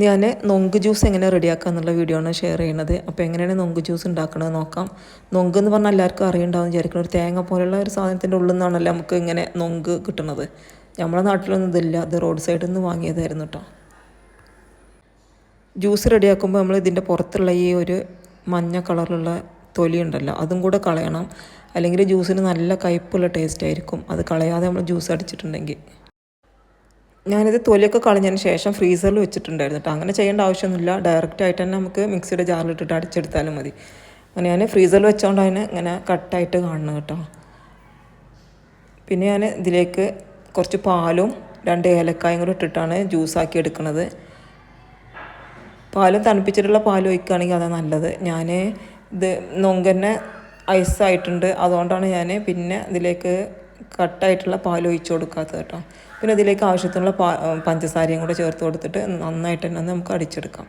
ഞാൻ നൊങ്ക് ജ്യൂസ് എങ്ങനെ റെഡിയാക്കുക എന്നുള്ള വീഡിയോ ആണ് ഷെയർ ചെയ്യുന്നത്. അപ്പോൾ എങ്ങനെയാണ് നൊങ്ക് ജ്യൂസ് ഉണ്ടാക്കുന്നത് നോക്കാം. നൊങ്ക് എന്ന് പറഞ്ഞാൽ എല്ലാവർക്കും അറിയുണ്ടാവും വിചാരിക്കണം ഒരു തേങ്ങ പോലെയുള്ള ഒരു സാധനത്തിന്റെ ഉള്ളിൽ നിന്നാണല്ലോ നമുക്ക് ഇങ്ങനെ നൊങ്ക് കിട്ടുന്നത് നമ്മുടെ നാട്ടിലൊന്നും ഇതില്ല. അത് റോഡ് സൈഡിൽ നിന്ന് വാങ്ങിയതായിരുന്നു കേട്ടോ ജ്യൂസ് റെഡിയാക്കുമ്പോൾ നമ്മൾ ഇതിന്റെ പുറത്തുള്ള ഈ ഒരു മഞ്ഞ കളറിലുള്ള തൊലി ഉണ്ടല്ലോ അതും കൂടെ കളയണം. അല്ലെങ്കിൽ ജ്യൂസിന് നല്ല കയ്പുള്ള ടേസ്റ്റ് ആയിരിക്കും. അത് കളയാതെ നമ്മൾ ജ്യൂസ് അടിച്ചിട്ടുണ്ടെങ്കിൽ. ഞാനിത് തൊലിയൊക്കെ കളഞ്ഞതിന് ശേഷം ഫ്രീസറിൽ വെച്ചിട്ടുണ്ടായിരുന്നു കേട്ടോ അങ്ങനെ ചെയ്യേണ്ട ആവശ്യമൊന്നുമില്ല. ഡയറക്റ്റ് ആയിട്ട് തന്നെ നമുക്ക് മിക്സിയുടെ ജാറിലിട്ടിട്ട് അടിച്ചെടുത്താലും മതി. അങ്ങനെ ഞാൻ ഫ്രീസറിൽ വെച്ചുകൊണ്ട് അതിനെ ഇങ്ങനെ കട്ടായിട്ട് കാണണം കേട്ടോ പിന്നെ ഞാൻ ഇതിലേക്ക് കുറച്ച് പാലും രണ്ട് ഏലക്കായും കൂടി ഇട്ടിട്ടാണ് ജ്യൂസാക്കി എടുക്കുന്നത് പാലും തണുപ്പിച്ചിട്ടുള്ള പാൽ ഒഴിക്കുകയാണെങ്കിൽ അതാണ് നല്ലത്. ഞാൻ ഇത് നൊങ്കന്നെ ഐസായിട്ടുണ്ട് അതുകൊണ്ടാണ് ഞാൻ പിന്നെ ഇതിലേക്ക് കട്ടായിട്ടുള്ള പാൽ ഒഴിച്ചു കൊടുക്കാത്തത് കേട്ടോ. പിന്നെ അതിലേക്ക് ആവശ്യത്തിനുള്ള പഞ്ചസാരയും കൂടെ ചേർത്ത് കൊടുത്തിട്ട് നന്നായിട്ട് തന്നെ നമുക്ക് അടിച്ചെടുക്കാം.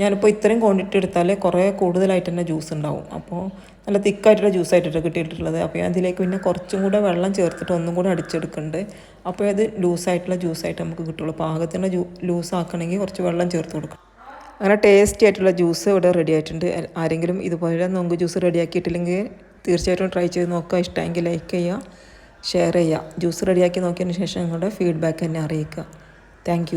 ഞാനിപ്പോൾ ഇത്രയും ക്വാണ്ടിറ്റി എടുത്താലേ കുറേ കൂടുതലായിട്ട് തന്നെ ജ്യൂസ് ഉണ്ടാവും. അപ്പോൾ നല്ല തിക്കായിട്ടുള്ള ജ്യൂസ് ആയിട്ടാണ് കിട്ടിയിട്ടുള്ളത്. അപ്പോൾ ഞാൻ അതിലേക്ക് പിന്നെ കുറച്ചും കൂടെ വെള്ളം ചേർത്തിട്ട് ഒന്നും കൂടെ അടിച്ചെടുക്കുന്നുണ്ട്. അപ്പോൾ അത് ലൂസായിട്ടുള്ള ജ്യൂസായിട്ട് നമുക്ക് കിട്ടുള്ളൂ. പാകത്തിന് ജ്യൂ ലൂസാക്കണമെങ്കിൽ കുറച്ച് വെള്ളം ചേർത്ത് കൊടുക്കണം. അങ്ങനെ ടേസ്റ്റി ആയിട്ടുള്ള ജ്യൂസ് ഇവിടെ റെഡി ആയിട്ടുണ്ട്. ആരെങ്കിലും ഇതുപോലെ നൊങ്ക് ജ്യൂസ് റെഡിയാക്കിയിട്ടില്ലെങ്കിൽ തീർച്ചയായിട്ടും ട്രൈ ചെയ്ത് നോക്കുക. ഇഷ്ടമെങ്കിൽ ലൈക്ക് ചെയ്യുക. ഷെയർ ചെയ്യുക. ജ്യൂസ് റെഡിയാക്കി നോക്കിയതിന് ശേഷം നിങ്ങളുടെ ഫീഡ്ബാക്ക് എന്നെ അറിയിക്കുക. താങ്ക്